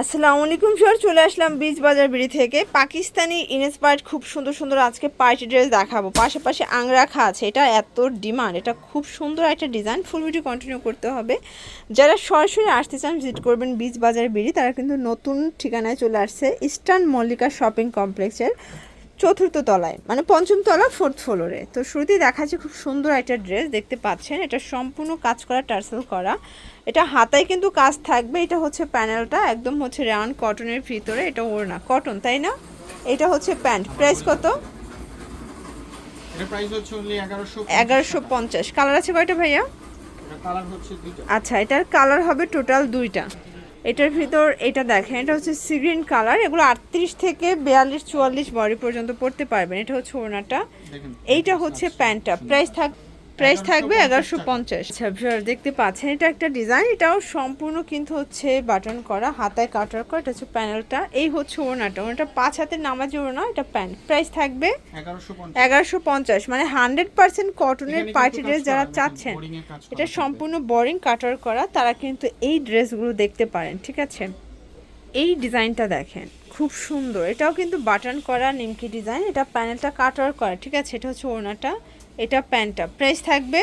আসসালামু আলাইকুম স্যার চলে আসলাম বীজ বাজার বিড়ি থেকে। পাকিস্তানি ইনস্পায়ার্ড খুব সুন্দর সুন্দর আজকে পার্টি ড্রেস দেখাবো। পাশাপাশি আংরাখা আছে এটা এত ডিমান্ড এটা খুব সুন্দর একটা ডিজাইন। ফুল ভিডিও কন্টিনিউ করতে হবে। যারা সরাসরি আসতে চান ভিজিট করবেন বীজ বাজার বিড়ি তারা কিন্তু নতুন ঠিকানায় চলে আসছে ইস্টার্ন মল্লিকা শপিং কমপ্লেক্সের। চতুর্থ তলায় মানে পঞ্চম তলা ফোর্থ ফ্লোরে তো শুরুতেই দেখাচ্ছে খুব সুন্দর একটা ড্রেস দেখতে পাচ্ছেন। এটা সম্পূর্ণ কাজ করা টার্সেল করা। এটা হাতায় কিন্তু কাজ থাকবে। এটা হচ্ছে প্যানেলটা একদম হচ্ছে রাউন্ড কটনের ভিতরে। এটা ওড়না কটন তাই না? এটা হচ্ছে প্যান্ট। প্রাইস কত? এটা প্রাইস হচ্ছে অনলি 1100 এগারোশো পঞ্চাশ। কালার আছে কয়টা ভাইয়া? আচ্ছা এটার কালার হবে টোটাল দুইটা। এটার ভিতর এটা দেখেন এটা হচ্ছে সিগ্রিন কালার এগুলো আটত্রিশ থেকে বিয়াল্লিশ চুয়াল্লিশ বডি পর্যন্ত পড়তে পারবেন। এটা হচ্ছে ওড়নাটা। এইটা হচ্ছে প্যান্টটা প্রাইস থাক প্রাইস থাকবে এগারোশো পঞ্চাশ। আচ্ছা ভিউয়ার দেখতে পাচ্ছেন এটা একটা ডিজাইন এটাও সম্পূর্ণ কিন্তু হচ্ছে বাটন করা হাতায় কাটার করা এটা হচ্ছে প্যানেলটা এই হচ্ছে ওড়নাটা ওড়নাটা পাঁচ হাতের নামাজি ওড়না এটা প্যান্ট প্রাইস থাকবে এগারোশো পঞ্চাশ। মানে হান্ড্রেড পার্সেন্ট কটনের পার্টি ড্রেস যারা চাচ্ছেন এটা সম্পূর্ণ বোরিং কাটার করা তারা কিন্তু এই ড্রেসগুলো দেখতে পারেন ঠিক আছে? এই ডিজাইনটা দেখেন খুব সুন্দর এটাও কিন্তু বাটন করা নিমকি ডিজাইন এটা প্যানেলটা কাটার করা ঠিক আছে? এটা হচ্ছে ওড়নাটা এটা প্যান্টটা। প্রাইস থাকবে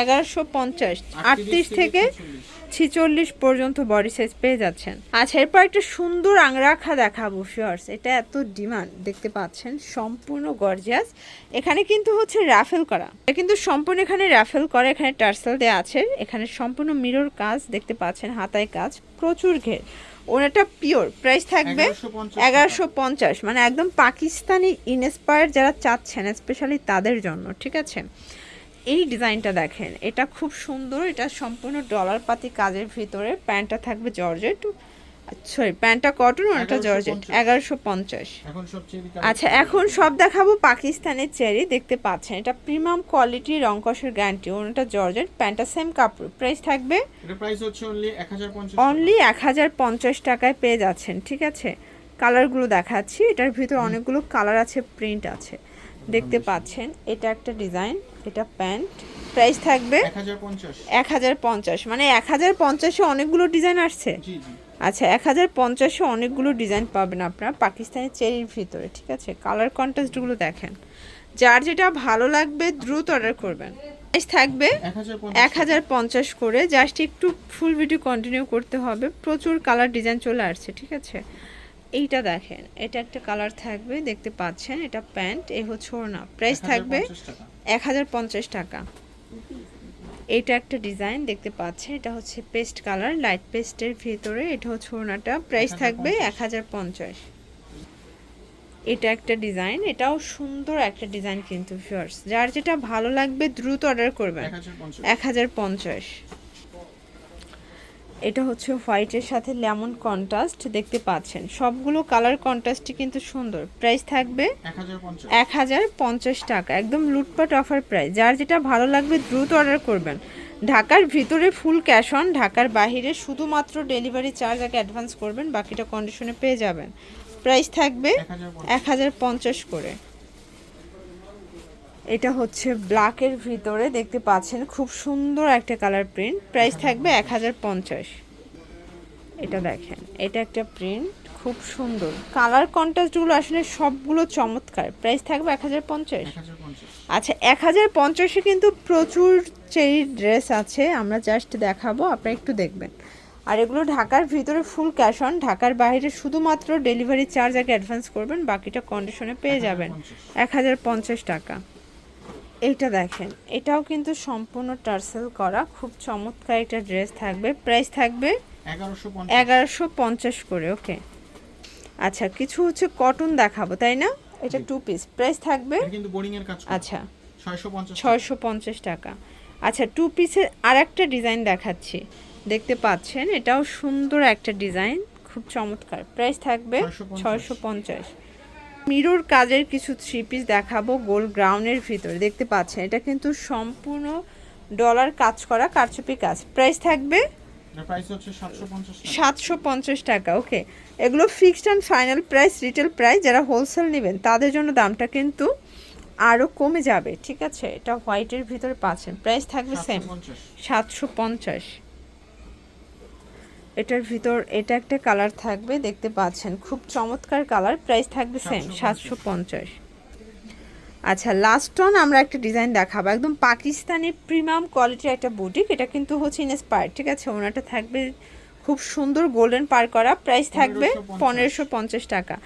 এগারোশো পঞ্চাশ। আটত্রিশ থেকে 46 ছিচল্লিশ। পর্যন্ত বডি সাইজ পেয়ে যাচ্ছেন। আচ্ছা এরপর একটা সুন্দর আংরাখা দেখাবো শিওর্স এটা এত ডিমান্ড দেখতে পাচ্ছেন? সম্পূর্ণ গর্জিয়াস এখানে কিন্তু হচ্ছে রাফেল করা। এটা কিন্তু সম্পূর্ণ এখানে রাফেল করা এখানে টার্সেল দেওয়া আছে। এখানে সম্পূর্ণ মিরর কাজ দেখতে পাচ্ছেন হাতায় কাজ প্রচুর ঘের। ওনাটা পিওর প্রাইস থাকবে এগারোশো পঞ্চাশ মানে একদম পাকিস্তানি ইনস্পায়ার যারা চাচ্ছেন স্পেশালি তাদের জন্য ঠিক আছে? এই ডিজাইনটা দেখেন এটা খুব সুন্দর এটা সম্পূর্ণ ডলার পাতি কাজের ভিতরে প্যান্টটা থাকবে জর্জেট। সরি প্যান্টটা কটন ওটা জর্জেট। 1150 এগারোশো পঞ্চাশ। আচ্ছা এখন সব দেখাবো পাকিস্তানের চেরি দেখতে পাচ্ছেন। এটা প্রিমিয়াম কোয়ালিটি রংকসের গ্যারান্টি ওটা জর্জেট প্যান্টটা সেম কাপড়। প্রাইস থাকবে এটা প্রাইস হচ্ছে অনলি 1050 অনলি এক হাজার পঞ্চাশ টাকায় পেয়ে যাচ্ছেন ঠিক আছে? কালারগুলো দেখাচ্ছি এটার ভিতর অনেকগুলো কালার আছে প্রিন্ট আছে। দেখতে পাচ্ছেন এটা একটা ডিজাইন এটা প্যান্ট। প্রাইস থাকবে 1050 এক হাজার পঞ্চাশ মানে এক হাজার পঞ্চাশে অনেকগুলো ডিজাইন আসছে। জি জি। আচ্ছা এক হাজার পঞ্চাশে অনেকগুলো ডিজাইন পাবেন আপনারা পাকিস্তানি চেরির ভিতরে ঠিক আছে? কালার কন্ট্রাস্টগুলো দেখেন। যার যেটা ভালো লাগবে দ্রুত অর্ডার করবেন। প্রাইস থাকবে এক হাজার পঞ্চাশ। করে জাস্ট একটু ফুল ভিডিও কন্টিনিউ করতে হবে। প্রচুর কালার ডিজাইন চলে আসছে ঠিক আছে? এইটা দেখেন এটা একটা কালার থাকবে দেখতে পাচ্ছেন এটা প্যান্ট এ হচ্ছে ওড়না। প্রাইস থাকবে এক হাজার পঞ্চাশ টাকা। এটা একটা ডিজাইন দেখতে পাচ্ছে এটা হচ্ছে পেস্ট কালার লাইট পেস্টের ভিতরে এটা হচ্ছে ওড়নাটা প্রাইস থাকবে এক হাজার পঞ্চাশ। এটা একটা ডিজাইন এটাও সুন্দর একটা ডিজাইন কিন্তু ফিওর্স যার যেটা ভালো লাগবে দ্রুত অর্ডার করবেন। এক হাজার পঞ্চাশ। এটা হচ্ছে হোয়াইটের সাথে লেমন কন্ট্রাস্ট দেখতে পাচ্ছেন। সবগুলো কালার কন্ট্রাস্টই কিন্তু সুন্দর। প্রাইস থাকবে এক হাজার পঞ্চাশ। টাকা। একদম লুটপাট অফার প্রাইস যার যেটা ভালো লাগবে দ্রুত অর্ডার করবেন। ঢাকার ভিতরে ফুল ক্যাশ অন ঢাকার বাইরে শুধুমাত্র ডেলিভারি চার্জ আগে অ্যাডভান্স করবেন বাকিটা কন্ডিশনে পেয়ে যাবেন। প্রাইস থাকবে এক হাজার পঞ্চাশ করে। এটা হচ্ছে ব্ল্যাকের ভিতরে দেখতে পাচ্ছেন খুব সুন্দর একটা কালার প্রিন্ট প্রাইস থাকবে এক হাজার পঞ্চাশ। এটা দেখেন এটা একটা প্রিন্ট খুব সুন্দর। কালার কন্ট্রাস্টগুলো আসলে সবগুলো চমৎকার। প্রাইস থাকবে এক হাজার পঞ্চাশ। আচ্ছা এক হাজার পঞ্চাশে কিন্তু প্রচুর চেরি ড্রেস আছে। আমরা জাস্ট দেখাবো আপনারা একটু দেখবেন। আর এগুলো ঢাকার ভিতরে ফুল ক্যাশ অন ঢাকার বাইরে শুধুমাত্র ডেলিভারি চার্জ আগে অ্যাডভান্স করবেন বাকিটা কন্ডিশনে পেয়ে যাবেন। এক হাজার পঞ্চাশ টাকা। এইটা দেখেন এটাও কিন্তু সম্পূর্ণ টার্সেল করা খুব চমৎকার একটা ড্রেস থাকবে প্রাইস থাকবে এগারোশো পঞ্চাশ। করে ওকে। আচ্ছা কিছু হচ্ছে কটন দেখাবো তাই না? এটা টু পিস প্রাইস থাকবে? কিন্তু বোরিং এর কাজ আচ্ছা। 650 ছয়শো পঞ্চাশ টাকা। আচ্ছা টু পিসের আর একটা ডিজাইন দেখাচ্ছি দেখতে পাচ্ছেন? এটাও সুন্দর একটা ডিজাইন খুব চমৎকার প্রাইস থাকবে 650 ছয়শো পঞ্চাশ। মিরর কাজের কিছু থ্রি পিস দেখাবো গোল গ্রাউন্ডের ভিতরে। দেখতে পাচ্ছেন এটা কিন্তু সম্পূর্ণ ডলার কাজ করা কারচুপি কাজ। প্রাইস থাকবে এর প্রাইস হচ্ছে 750 টাকা। সাতশো পঞ্চাশ টাকা ওকে এগুলো fixed and final price retail price যারা হোলসেল নেবেন তাদের জন্য দামটা কিন্তু আরও কমে যাবে ঠিক আছে? এটা হোয়াইটের ভিতরে পাচ্ছেন। প্রাইস থাকবে সেম সাতশো পঞ্চাশ। এটার ভিতর এটা একটা কালার থাকবে দেখতে পাচ্ছেন। খুব চমৎকার কালার প্রাইস থাকবে সেম সাতশো পঞ্চাশ। আচ্ছা লাস্ট অন আমরা একটা ডিজাইন দেখাবো। একদম পাকিস্তানি প্রিমিয়াম কোয়ালিটির একটা বুটিক এটা কিন্তু হচ্ছে ইনস্পায়ার ঠিক আছে? ওনাটা থাকবে খুব সুন্দর গোল্ডেন পার করা প্রাইস থাকবে পনেরোশো পঞ্চাশ। টাকা।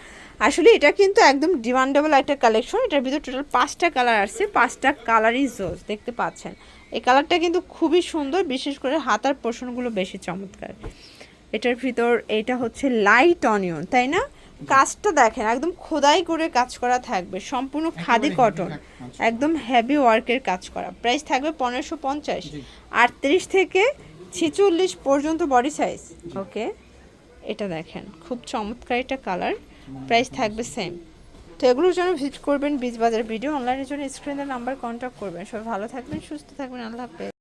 আসলে এটা কিন্তু একদম ডিমান্ডেবল একটা কালেকশন এটার ভিতর টোটাল পাঁচটা কালার আসছে পাঁচটা কালারই জোস দেখতে পাচ্ছেন। এই কালারটা কিন্তু খুবই সুন্দর বিশেষ করে হাতার পোষণগুলো বেশি চমৎকার। এটার ভিতর এটা হচ্ছে লাইট অনিয়ন তাই না? কাজটা দেখেন একদম খোদাই করে কাজ করা থাকবে সম্পূর্ণ খাদি কটন একদম হেভি ওয়ার্কের কাজ করা। প্রাইস থাকবে পনেরোশো পঞ্চাশ। আটত্রিশ থেকে ছেচল্লিশ পর্যন্ত বডি সাইজ ওকে এটা দেখেন খুব চমৎকার একটা কালার প্রাইস থাকবে সেম তো এগুলোর জন্য ভিজিট করবেন বীজ বাজার ভিডিও অনলাইনের জন্য স্ক্রিনের নাম্বার কন্ট্যাক্ট করবেন। সবাই ভালো থাকবেন সুস্থ থাকবেন আল্লাহ হাফেজ।